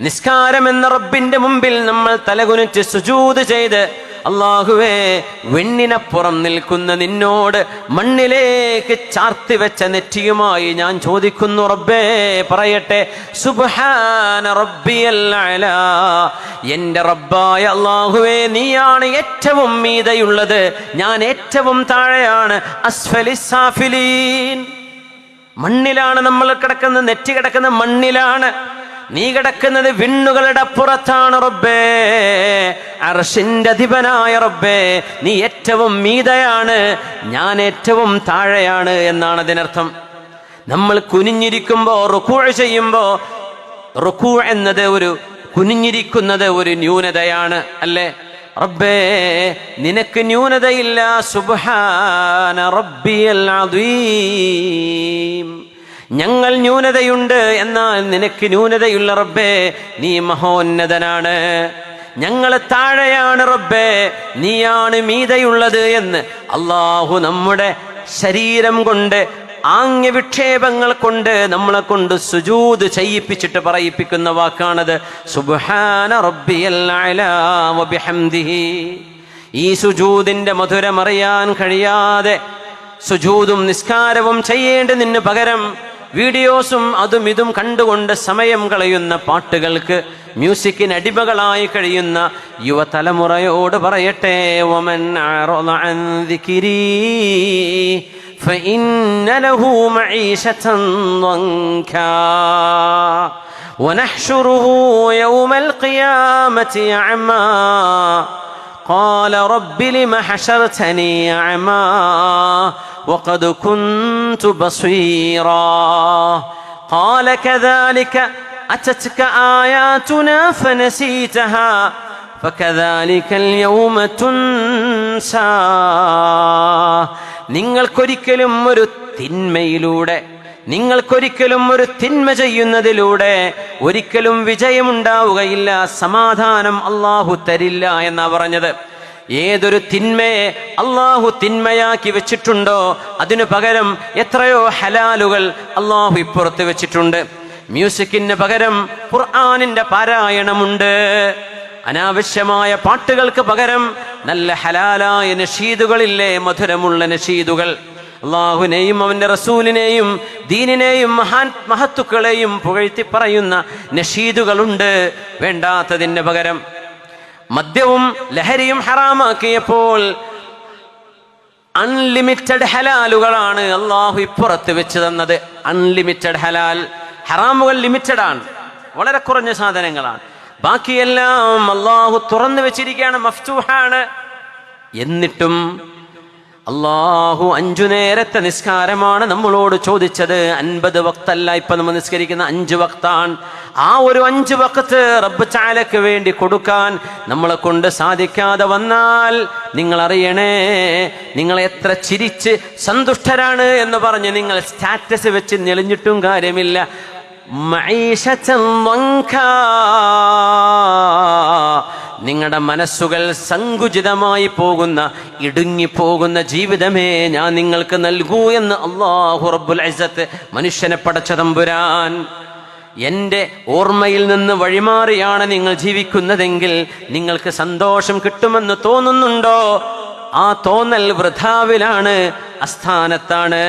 നിസ്കാരം എന്ന റബ്ബിന്റെ മുമ്പിൽ നമ്മൾ തലകുനിച്ച് സുജൂത് ചെയ്ത് അള്ളാഹുവേ വെണ്ണിനപ്പുറം നിൽക്കുന്ന നിന്നോട് മണ്ണിലേക്ക് ചാർത്തി വെച്ച നെറ്റിയുമായി ഞാൻ ചോദിക്കുന്നു റബ്ബേ പറയട്ടെ സുബ്ഹാന റബ്ബിയൽ അലാ എന്റെ റബ്ബായ അള്ളാഹുവേ നീയാണ് ഏറ്റവും മീതയുള്ളത് ഞാൻ ഏറ്റവും താഴെയാണ് അസ്ഫലിസാഫിലീൻ മണ്ണിലാണ് നമ്മൾ കിടക്കുന്നത് നെറ്റി കിടക്കുന്ന മണ്ണിലാണ് നീ കിടക്കുന്നത് വിണ്ണുകളുടെ പുറത്താണ് റബ്ബേ. അർഷിന്റെ അധിപനായ റബ്ബേ നീ ഏറ്റവും മീതയാണ് ഞാൻ ഏറ്റവും താഴെയാണ് എന്നാണ് അതിനർത്ഥം. നമ്മൾ കുനിഞ്ഞിരിക്കുമ്പോ റുക്കൂ ചെയ്യുമ്പോ റുക്കൂ എന്നത് ഒരു കുനിഞ്ഞിരിക്കുന്നത് ഒരു ന്യൂനതയാണ് അല്ലേ? റബ്ബേ നിനക്ക് ന്യൂനതയില്ല സുബ്ഹാന റബ്ബിയൽ അദീം. ഞങ്ങൾ ന്യൂനതയുണ്ട് എന്നാൽ നിനക്ക് ന്യൂനതയുള്ള റബ്ബേ നീ മഹോന്നതനാണ്. ഞങ്ങൾ താഴെയാണ് റബ്ബേ നീയാണ് മീതയുള്ളത് എന്ന് അള്ളാഹു നമ്മുടെ ശരീരം കൊണ്ട് ആംഗ്യ വിക്ഷേപങ്ങൾ കൊണ്ട് നമ്മളെ കൊണ്ട് സുജൂത് ചെയ്യിപ്പിച്ചിട്ട് പറയിപ്പിക്കുന്ന വാക്കാണത്. സുബാന വബിഹംദിഹി ഈ സുജൂതിന്റെ മധുരമറിയാൻ കഴിയാതെ സുജൂതും നിസ്കാരവും ചെയ്യേണ്ടതിന് പകരം വീഡിയോസും അതും ഇതും കണ്ടുകൊണ്ട് സമയം കളയുന്ന പാട്ടുകൾക്ക് മ്യൂസിക്കിന് അടിമകളായി കഴിയുന്ന യുവതലമുറയോട് പറയട്ടെ ഒമൻ അറള അൻ ദിക്രി فإن له معيشة ضنكا ونحشره يوم القيامة أعمى قال رب لم حشرتني أعمى وقد كنت بصيرا قال كذلك أتتك آياتنا فنسيتها فكذلك اليوم تنسى നിങ്ങൾക്കൊരിക്കലും ഒരു തിന്മയിലൂടെ നിങ്ങൾക്കൊരിക്കലും ഒരു തിന്മ ചെയ്യുന്നതിലൂടെ ഒരിക്കലും വിജയമുണ്ടാവുകയില്ല സമാധാനം അള്ളാഹു തരില്ല എന്നാ പറഞ്ഞത്. ഏതൊരു തിന്മയെ അള്ളാഹു തിന്മയാക്കി വെച്ചിട്ടുണ്ടോ അതിനു പകരം എത്രയോ ഹലാലുകൾ അള്ളാഹു ഇപ്പുറത്ത് വെച്ചിട്ടുണ്ട്. മ്യൂസിക്കിന് പകരം ഖുർആാനിന്റെ പാരായണമുണ്ട്. അനാവശ്യമായ പാട്ടുകൾക്ക് പകരം നല്ല ഹലാലായ നഷീദുകളില്ലേ മധുരമുള്ള നഷീദുകൾ. അള്ളാഹുവിനെയും അവന്റെ റസൂലിനെയും ദീനിനെയും മഹാൻ മഹത്തുക്കളെയും പുകഴ്ത്തി പറയുന്ന നഷീദുകളുണ്ട്. വേണ്ടാത്തതിന്റെ പകരം മദ്യവും ലഹരിയും ഹറാമാക്കിയപ്പോൾ അൺലിമിറ്റഡ് ഹലാലുകളാണ് അള്ളാഹു ഇപ്പുറത്ത് വെച്ച് തന്നത്. അൺലിമിറ്റഡ് ഹലാൽ ഹറാമുകൾ ലിമിറ്റഡ് ആണ് വളരെ കുറഞ്ഞ സാധനങ്ങളാണ്. ബാക്കിയെല്ലാം അള്ളാഹു തുറന്നു വെച്ചിരിക്കുകയാണ് മഫ്തൂഹാണ്. എന്നിട്ടും അള്ളാഹു അഞ്ചു നേരത്തെ നിസ്കാരമാണ് നമ്മളോട് ചോദിച്ചത് അൻപത് വക്തല്ല ഇപ്പൊ നമ്മൾ നിസ്കരിക്കുന്ന അഞ്ച് വക്താണ് ആ ഒരു അഞ്ച് വക്കത്ത് റബ്ബ് ചാലയ്ക്ക് വേണ്ടി കൊടുക്കാൻ നമ്മളെ കൊണ്ട് സാധിക്കാതെ വന്നാൽ നിങ്ങൾ അറിയണേ നിങ്ങൾ എത്ര ചിരിച്ച് സന്തുഷ്ടരാണ് എന്ന് പറഞ്ഞ് നിങ്ങൾ സ്റ്റാറ്റസ് വെച്ച് ഞെളിഞ്ഞിട്ടും കാര്യമില്ല മൈഷ. നിങ്ങളുടെ മനസ്സുകൾ സങ്കുചിതമായി പോകുന്ന ഇടുങ്ങിപ്പോകുന്ന ജീവിതമേ ഞാൻ നിങ്ങൾക്ക് നൽകൂ എന്ന് അള്ളാഹു റബ്ബുൽ അസത്ത് മനുഷ്യനെ പടച്ച തമ്പുരാൻ. എന്റെ ഓർമ്മയിൽ നിന്ന് വഴിമാറിയാണ് നിങ്ങൾ ജീവിക്കുന്നതെങ്കിൽ നിങ്ങൾക്ക് സന്തോഷം കിട്ടുമെന്ന് തോന്നുന്നുണ്ടോ? ആ തോന്നൽ വൃഥാവിലാണ് അസ്ഥാനത്താണ്.